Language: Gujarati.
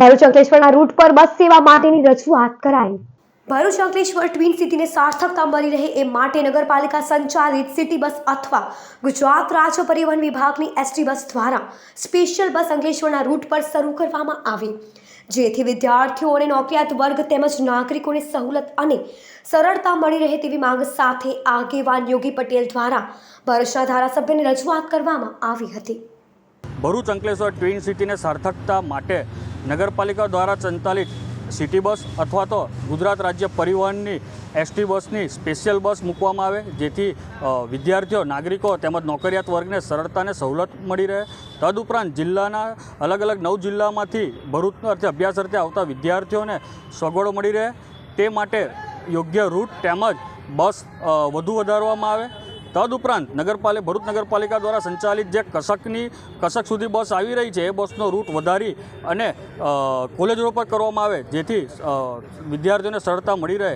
ભરૂચ અંકલેશ્વરના રૂટ પર બસ સેવા માટેની રજૂઆત કરાઈ. ભરૂચ અંકલેશ્વર ટ્વિન સિટીને સાર્થક કામ બની રહે એ માટે નગરપાલિકા સંચાલિત સિટી બસ અથવા ગુજરાત રાજ્ય પરિવહન વિભાગની એસટી બસ દ્વારા સ્પેશિયલ બસ અંકલેશ્વરના રૂટ પર શરૂ કરવામાં આવી. જેથી વિદ્યાર્થીઓ અને નોકરિયાત વર્ગ તેમજ નાગરિકોને સહુલત અને સરળતા મળી રહે તેવી માંગ સાથે આગેવાન યોગી પટેલ દ્વારા ભરૂચના ધારાસભ્યને રજૂઆત કરવામાં આવી હતી. ભરૂચ અંકલેશ્વર ટ્વિન સિટીને સાર્થકતા માટે નગરપાલિકા દ્વારા સંચાલિત સિટી બસ અથવા તો ગુજરાત રાજ્ય પરિવહનની એસટી બસની સ્પેશિયલ બસ મૂકવામાં આવે, જેથી વિદ્યાર્થીઓ, નાગરિકો તેમજ નોકરિયાત વર્ગને સરળતાને સવલત મળી રહે. તદુપરાંત જિલ્લાના અલગ અલગ નવ જિલ્લામાંથી ભરૂચ અર્થે અભ્યાસ અર્થે આવતા વિદ્યાર્થીઓને સગવડો મળી રહે. તે માટે યોગ્ય રૂટ તેમજ બસ વધુ વધારવામાં આવે. તદુપરાંત નગરપાલિકા ભરૂચ નગરપાલિકા દ્વારા સંચાલિત જે કસકની કસક સુધી બસ આવી રહી છે, એ બસનો રૂટ વધારી અને કોલેજ રોડ પર કરવામાં આવે, જેથી વિદ્યાર્થીઓને સરળતા મળી રહે.